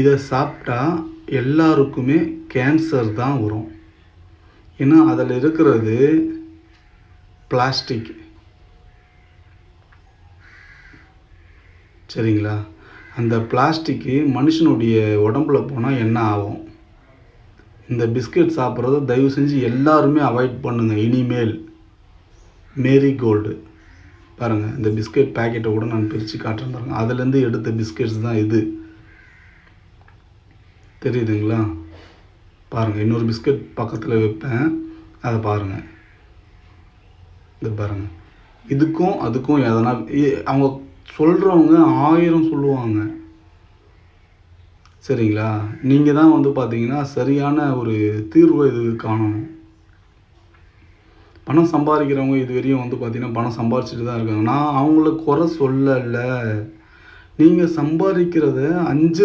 இதை சாப்பிட்டா எல்லாருக்குமே கேன்சர் தான் வரும். ஏன்னா அதில் இருக்கிறது பிளாஸ்டிக் சரிங்களா? அந்த பிளாஸ்டிக்கு மனுஷனுடைய உடம்புல போனால் என்ன ஆகும்? இந்த பிஸ்கட் சாப்பிட்றத தயவு செஞ்சு எல்லாருமே அவாய்ட் பண்ணுங்கள் இனிமேல். மேரி கோல்டு பாருங்கள் இந்த பிஸ்கட் பேக்கெட்டை கூட நான் பிரித்து காட்டுறேன் பாருங்கள் அதுலேருந்து எடுத்த பிஸ்கெட்ஸ் தான் இது. தெரியுதுங்களா? பாருங்கள் இன்னொரு பிஸ்கட் பக்கத்தில் வைப்பேன். அதை பாருங்கள் இது பாருங்கள் இதுக்கும் அதுக்கும் எதனா அவங்க சொல்கிறவங்க ஆயிரம் சொல்லுவாங்க. சரிங்களா? நீங்கள் தான் வந்து பார்த்தீங்கன்னா சரியான ஒரு தீர்வை இது காணணும். பணம் சம்பாதிக்கிறவங்க இது வரையும் வந்து பார்த்தீங்கன்னா பணம் சம்பாரிச்சிட்டு தான் இருக்காங்க. நான் அவங்கள குறை சொல்லலை. நீங்கள் சம்பாதிக்கிறத அஞ்சு